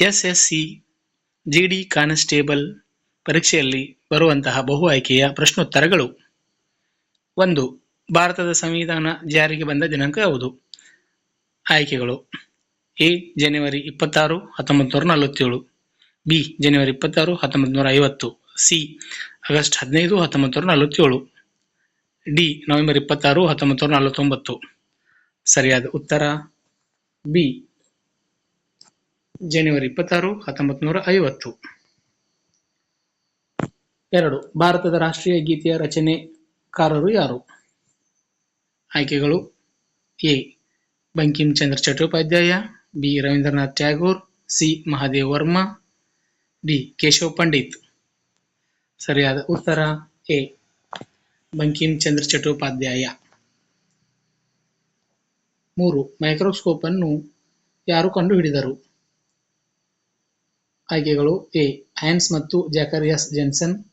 SSC ಜಿಡಿ constable ಪರೀಕ್ಷೆಯಲ್ಲಿ ಬರುವಂತಹ ಬಹು ಆಯ್ಕೆಯ ಪ್ರಶ್ನೋತ್ತರಗಳು. ಒಂದು, ಭಾರತದ ಸಂವಿಧಾನ ಜಾರಿಗೆ ಬಂದ ದಿನಾಂಕ ಯಾವುದು? ಆಯ್ಕೆಗಳು, ಎ, ಜನವರಿ ಇಪ್ಪತ್ತಾರು ಹತ್ತೊಂಬತ್ತು ನೂರ ನಲವತ್ತೇಳು, ಬಿ, ಜನವರಿ ಇಪ್ಪತ್ತಾರು ಹತ್ತೊಂಬತ್ತು ನೂರ ಐವತ್ತು, ಸಿ, ಆಗಸ್ಟ್ ಹದಿನೈದು ಹತ್ತೊಂಬತ್ತು ನೂರ ನಲವತ್ತೇಳು, ಡಿ, ನವೆಂಬರ್ ಇಪ್ಪತ್ತಾರು ಹತ್ತೊಂಬತ್ತು ನೂರ ನಲವತ್ತೊಂಬತ್ತು. ಸರಿಯಾದ ಉತ್ತರ? ಬಿ ಜನವರಿ ಇಪ್ಪತ್ತಾರು ಹತ್ತೊಂಬತ್ತು ನೂರ ಐವತ್ತು. ಎರಡು ಭಾರತದ ರಾಷ್ಟ್ರೀಯ ಗೀತೆಯ ರಚನೆಕಾರರು ಯಾರು? ಆಯ್ಕೆಗಳು A Bankim Chandra Chattopadhyay B Rabindranath Tagore C Mahadev Varma D Keshav Pandit. ಸರಿಯಾದ ಉತ್ತರ ಎ ಬಂಕಿಂ ಚಂದ್ರ ಚಟ್ಟೋಪಾಧ್ಯಾಯ. ಮೂರು ಮೈಕ್ರೋಸ್ಕೋಪ್ ಅನ್ನು ಯಾರು ಕಂಡುಹಿಡಿದರು? ಆಯ್ಕೆಗಳು ಎ. ಹ್ಯಾನ್ಸ್ ಮತ್ತು Zacharias Janssen,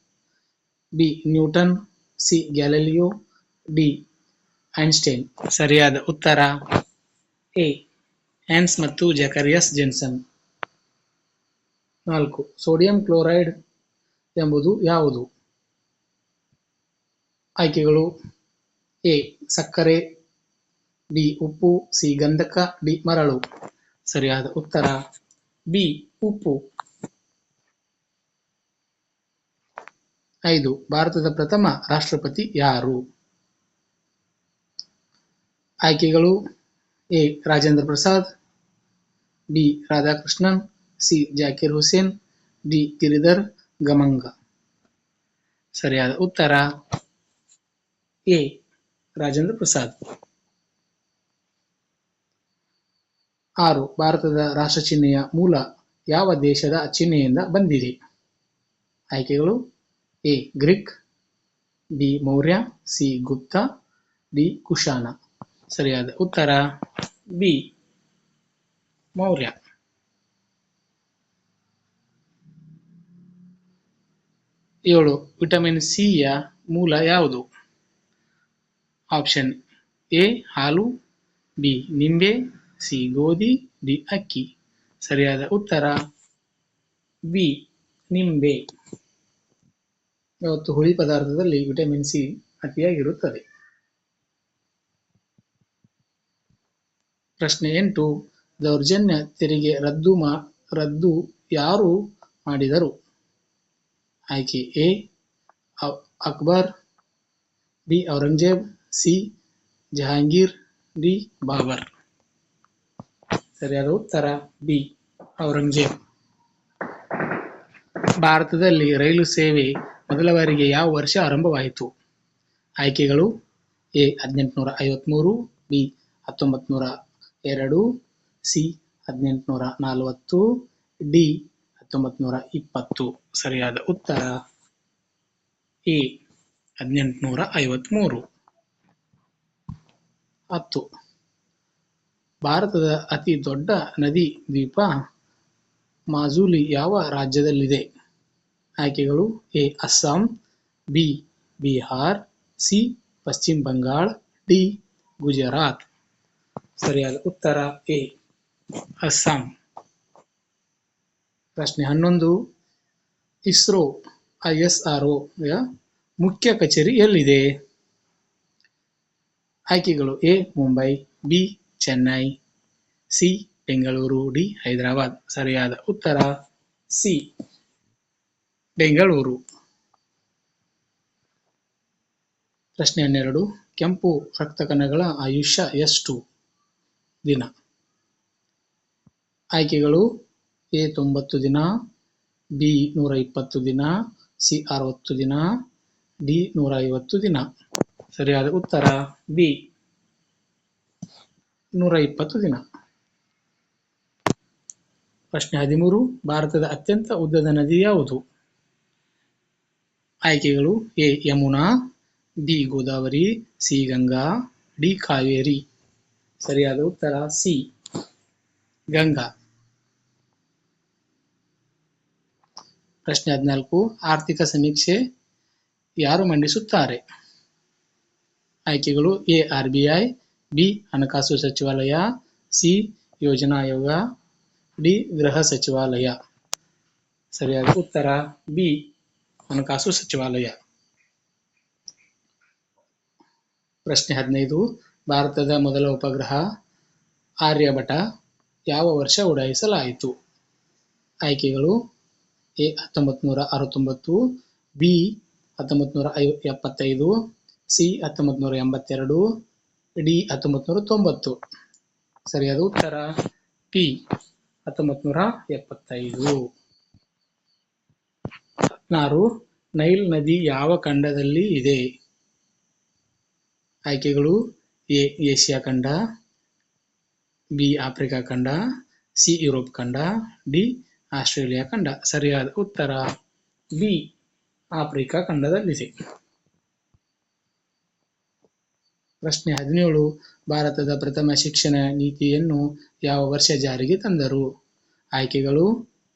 B. Newton, C. Galileo D. Einstein. ಸರಿಯಾದ ಉತ್ತರ? ಎ. ಹ್ಯಾನ್ಸ್ ಮತ್ತು ಜಕರಿಯಸ್ ಜೆನ್ಸನ್. ನಾಲ್ಕು. ಸೋಡಿಯಂ ಕ್ಲೋರೈಡ್ ಎಂಬುದು ಯಾವುದು? ಆಯ್ಕೆಗಳು ಎ. ಸಕ್ಕರೆ, ಬಿ. ಉಪ್ಪು, ಸಿ. ಗಂಧಕ, ಡಿ. ಮರಳು. ಸರಿಯಾದ ಉತ್ತರ? ಬಿ. ಉಪ್ಪು. ಐದು. ಭಾರತದ ಪ್ರಥಮ ರಾಷ್ಟ್ರಪತಿ ಯಾರು? ಆಯ್ಕೆಗಳು A. Rajendra Prasad, B. Radhakrishnan, C. Zakir Hussain, D. Giridhar Gamang. ಸರಿಯಾದ ಉತ್ತರ ಎ. ರಾಜೇಂದ್ರ ಪ್ರಸಾದ್. ಆರು. ಭಾರತದ ರಾಷ್ಟ್ರ ಚಿಹ್ನೆಯ ಮೂಲ ಯಾವ ದೇಶದ ಚಿಹ್ನೆಯಿಂದ ಬಂದಿದೆ? ಆಯ್ಕೆಗಳು A Greek B Maurya C Gupta D Kushana ಸರಿಯಾದ ಉತ್ತರ ಬಿ ಮೌರ್ಯ. ಏಳು, ವಿಟಮಿನ್ ಸಿ ಯ ಮೂಲ ಯಾವುದು? ಆಪ್ಷನ್ ಎ, ಹಾಲು, ಬಿ, ನಿಂಬೆ, ಸಿ, ಗೋಧಿ, ಡಿ, ಅಕ್ಕಿ. ಸರಿಯಾದ ಉತ್ತರ, ಬಿ, ನಿಂಬೆ. ಯಾವತ್ತು ಹುಳಿ ಪದಾರ್ಥದಲ್ಲಿ ವಿಟಮಿನ್ ಸಿ ಅತಿಯಾಗಿರುತ್ತದೆ. ಪ್ರಶ್ನೆ ಎಂಟು, ದೌರ್ಜನ್ಯ ತೆರಿಗೆ ರದ್ದು ಮಾ, ರದ್ದು ಯಾರು ಮಾಡಿದರು? ಆಯ್ಕೆ A Akbar, B, Aurangzeb, C, Jahangir, D, Babur. ಸರಿಯಾದ ಉತ್ತರ ಬಿ, ಔರಂಗಜೇಬ್. ಭಾರತದಲ್ಲಿ ರೈಲು ಸೇವೆ ಮೊದಲ ಬಾರಿಗೆ ಯಾವ ವರ್ಷ ಆರಂಭವಾಯಿತು? ಆಯ್ಕೆಗಳು ಎ ಹದಿನೆಂಟುನೂರ ಐವತ್ಮೂರು, ಬಿ ಹತ್ತೊಂಬತ್ತು ನೂರ ಎರಡು, ಸಿ ಹದಿನೆಂಟುನೂರ ನಲವತ್ತು, ಡಿ ಹತ್ತೊಂಬತ್ತು ನೂರ ಇಪ್ಪತ್ತು. ಸರಿಯಾದ ಉತ್ತರ? ಎ ಹದಿನೆಂಟುನೂರ ಐವತ್ಮೂರು. ಹತ್ತು. ಭಾರತದ ಅತಿ ದೊಡ್ಡ ನದಿ ದ್ವೀಪ ಮಾಜುಲಿ ಯಾವ ರಾಜ್ಯದಲ್ಲಿದೆ. ಆಯ್ಕೆಗಳು A Assam, B Bihar, C Pashchima Bangala, D Gujarat. ಸರಿಯಾದ ಉತ್ತರ ಎ ಅಸ್ಸಾಂ. ಪ್ರಶ್ನೆ ಹನ್ನೊಂದು. ಇಸ್ರೋ, ಐ ಎಸ್ ಆರ್ ಯ ಮುಖ್ಯ ಕಚೇರಿ ಎಲ್ಲಿದೆ? ಆಯ್ಕೆಗಳು A Mumbai, B Chennai, C Bengaluru, D Hyderabad. ಸರಿಯಾದ ಉತ್ತರ ಸಿ ಬೆಂಗಳೂರು. ಪ್ರಶ್ನೆ ಹನ್ನೆರಡು, ಕೆಂಪು ರಕ್ತ ಕಣಗಳ ಆಯುಷ್ಯ ಎಷ್ಟು? ದಿನ. ಆಯ್ಕೆಗಳು ಎ ತೊಂಬತ್ತು ದಿನ, ಬಿ ನೂರ ಇಪ್ಪತ್ತು ದಿನ, ಸಿ ಅರವತ್ತು ದಿನ, ಡಿ ನೂರ ಐವತ್ತು ದಿನ. ಸರಿಯಾದ ಉತ್ತರ, ಬಿ ನೂರ ಇಪ್ಪತ್ತು ದಿನ. ಪ್ರಶ್ನೆ ಹದಿಮೂರು, ಭಾರತದ ಅತ್ಯಂತ ಉದ್ದದ ನದಿ ಯಾವುದು? ಆಯ್ಕೆಗಳು A, Yamuna D Godavari, C, Ganga, D, Kaveri. ಸರಿಯಾದ ಉತ್ತರ ಸಿ, ಗಂಗಾ. ಪ್ರಶ್ನೆ ಹದಿನಾಲ್ಕು, ಆರ್ಥಿಕ ಸಮೀಕ್ಷೆ ಯಾರು ಮಂಡಿಸುತ್ತಾರೆ? ಆಯ್ಕೆಗಳು A R B I B, ಹಣಕಾಸು ಸಚಿವಾಲಯ, ಸಿ, ಯೋಜನಾ ಆಯೋಗ, ಡಿ, ಗೃಹ ಸಚಿವಾಲಯ. ಸರಿಯಾದ ಉತ್ತರ ಬಿ. ಹಣಕಾಸು ಸಚಿವಾಲಯ. ಪ್ರಶ್ನೆ ಹದಿನೈದು, ಭಾರತದ ಮೊದಲ ಉಪಗ್ರಹ ಆರ್ಯಭಟ ಯಾವ ವರ್ಷ ಉಡಾಯಿಸಲಾಯಿತು? ಆಯ್ಕೆಗಳು, ಎ ಹತ್ತೊಂಬತ್ತು ನೂರ ಅರವತ್ತೊಂಬತ್ತು, ಬಿ ಹತ್ತೊಂಬತ್ತು ನೂರ ಐ ಎಪ್ಪತ್ತೈದು, ಸಿ ಹತ್ತೊಂಬತ್ತು ನೂರ ಎಂಬತ್ತೆರಡು, ಡಿ ಹತ್ತೊಂಬತ್ತು ನೂರ ತೊಂಬತ್ತು. ಸರಿಯಾದ ಉತ್ತರ ಪಿ ಹತ್ತೊಂಬತ್ತು ನೂರ ಎಪ್ಪತ್ತೈದು. ಹದಿನಾರು ನೈಲ್ ನದಿ ಯಾವ ಖಂಡದಲ್ಲಿ ಇದೆ? ಆಯ್ಕೆಗಳು ಎ, ಏಷ್ಯಾ ಖಂಡ, ಬಿ, ಆಫ್ರಿಕಾ ಖಂಡ, ಸಿ, ಯುರೋಪ್ ಖಂಡ, ಡಿ, ಆಸ್ಟ್ರೇಲಿಯಾ ಖಂಡ. ಸರಿಯಾದ ಉತ್ತರ ಬಿ, ಆಫ್ರಿಕಾ ಖಂಡದಲ್ಲಿದೆ. ಪ್ರಶ್ನೆ ಹದಿನೇಳು, ಭಾರತದ ಪ್ರಥಮ ಶಿಕ್ಷಣ ನೀತಿಯನ್ನು ಯಾವ ವರ್ಷ ಜಾರಿಗೆ ತಂದರು? ಆಯ್ಕೆಗಳು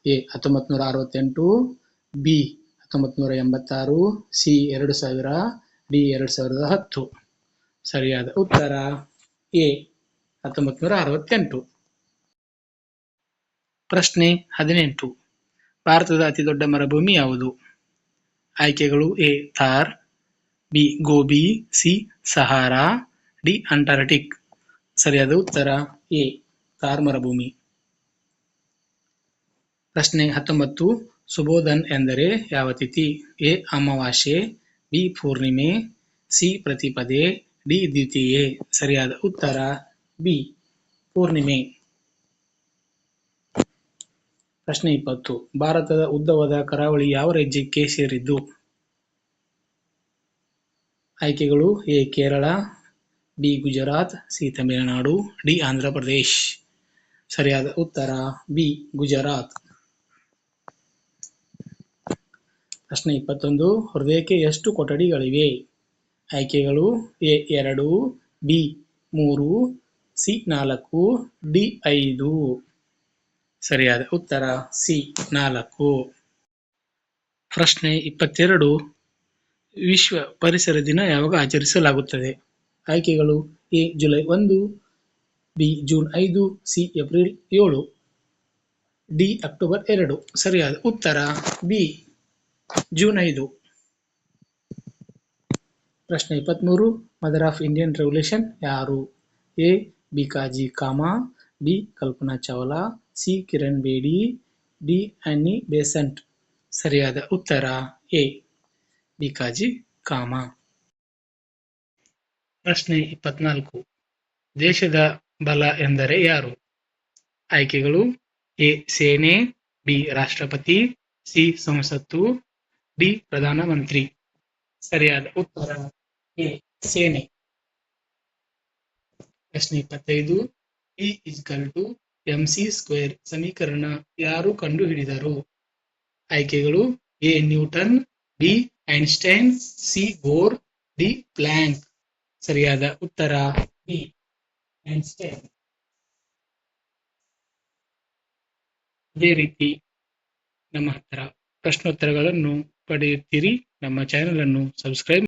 ಎ ಹತ್ತೊಂಬತ್ತು ನೂರ ಅರವತ್ತೆಂಟು ಬಿ ಹತ್ತೊಂಬತ್ತು ನೂರ ಎಂಬತ್ತಾರು ಸಿ ಎರಡು ಸಾವಿರ ಡಿ ಎರಡು ಸಾವಿರದ ಹತ್ತು. ಸರಿಯಾದ ಉತ್ತರ, ಎ ಹತ್ತೊಂಬತ್ತು ನೂರ ಅರವತ್ತೆಂಟು ಪ್ರಶ್ನೆ ಹದಿನೆಂಟು. ಭಾರತದ ಅತಿದೊಡ್ಡ ಮರುಭೂಮಿ ಯಾವುದು? ಆಯ್ಕೆಗಳು A, Thar, B, Gobi, C, Sahara, D, Antarctic. ಸರಿಯಾದ ಉತ್ತರ, ಎ, ಥಾರ್ ಮರುಭೂಮಿ. ಪ್ರಶ್ನೆ ಹತ್ತೊಂಬತ್ತು. ಸುಬೋಧನ್ ಎಂದರೆ ಯಾವ ತಿಥಿ? ಎ. ಅಮಾವಾಸ್ಯೆ, ಬಿ. ಪೂರ್ಣಿಮೆ, ಸಿ. ಪ್ರತಿಪದೆ, ಡಿ. ದ್ವಿತೀಯೆ? ಸರಿಯಾದ ಉತ್ತರ ಬಿ. ಪೂರ್ಣಿಮೆ. ಪ್ರಶ್ನೆ ಇಪ್ಪತ್ತು. ಭಾರತದ ಉದ್ದವಾದ ಕರಾವಳಿ ಯಾವ ರಾಜ್ಯಕ್ಕೆ ಸೇರಿದ್ದು? ಆಯ್ಕೆಗಳು A. Kerala, B. Gujarat, C. Tamil Nadu, D. Andhra Pradesh ಸರಿಯಾದ ಉತ್ತರ ಬಿ. ಗುಜರಾತ್. ಪ್ರಶ್ನೆ ಇಪ್ಪತ್ತೊಂದು, ಹೃದಯಕ್ಕೆ ಎಷ್ಟು ಕೊಠಡಿಗಳಿವೆ? ಆಯ್ಕೆಗಳು ಎ ಎರಡು, ಬಿ ಮೂರು, ಸಿ ನಾಲ್ಕು, ಡಿ ಐದು. ಸರಿಯಾದ ಉತ್ತರ, ಸಿ ನಾಲ್ಕು. ಪ್ರಶ್ನೆ ಇಪ್ಪತ್ತೆರಡು, ವಿಶ್ವ ಪರಿಸರ ದಿನ ಯಾವಾಗ ಆಚರಿಸಲಾಗುತ್ತದೆ? ಆಯ್ಕೆಗಳು ಎ ಜುಲೈ ಒಂದು, ಬಿ ಜೂನ್ ಐದು, ಸಿ ಏಪ್ರಿಲ್ ಏಳು, ಡಿ ಅಕ್ಟೋಬರ್ ಎರಡು. ಸರಿಯಾದ ಉತ್ತರ, ಬಿ ಜೂನ್ ಐದು. ಪ್ರಶ್ನೆ ಇಪ್ಪತ್ತ್ಮೂರು ಮದರ್ ಆಫ್ ಇಂಡಿಯನ್ ರೆವಲ್ಯೂಷನ್ ಯಾರು? A Bhikaji Cama, B Kalpana Chawla, C Kiran Bedi, D Annie Besant. ಸರಿಯಾದ ಉತ್ತರ ಎ ಬಿಕಾಜಿ ಕಾಮಾ. ಪ್ರಶ್ನೆ ಇಪ್ಪತ್ನಾಲ್ಕು. ದೇಶದ ಬಲ ಎಂದರೆ ಯಾರು? ಆಯ್ಕೆಗಳು ಎ, ಸೇನೆ, ಬಿ ರಾಷ್ಟ್ರಪತಿ, ಸಿ ಸಂಸತ್ತು ಡಿ ಪ್ರಧಾನಮಂತ್ರಿ ಸರಿಯಾದ ಉತ್ತರ ಎ, ಸೇನೆ. ಪ್ರಶ್ನೆ ಇಪ್ಪತ್ತೈದು, E equal to M C square ಸಮೀಕರಣ ಯಾರು ಕಂಡುಹಿಡಿದರು? ಆಯ್ಕೆಗಳು A, Newton, B, Einstein, C, Bohr, D, Planck. ಸರಿಯಾದ ಉತ್ತರ ಬಿ, ಐನ್ಸ್ಟೈನ್. ಇದೇ ರೀತಿ ನಮ್ಮ ಹತ್ರ ಪ್ರಶ್ನೋತ್ತರಗಳನ್ನು ಪಡೆಯುತ್ತೀರಿ. ನಮ್ಮ ಚಾನೆಲ್ ಅನ್ನು ಸಬ್ಸ್ಕ್ರೈಬ್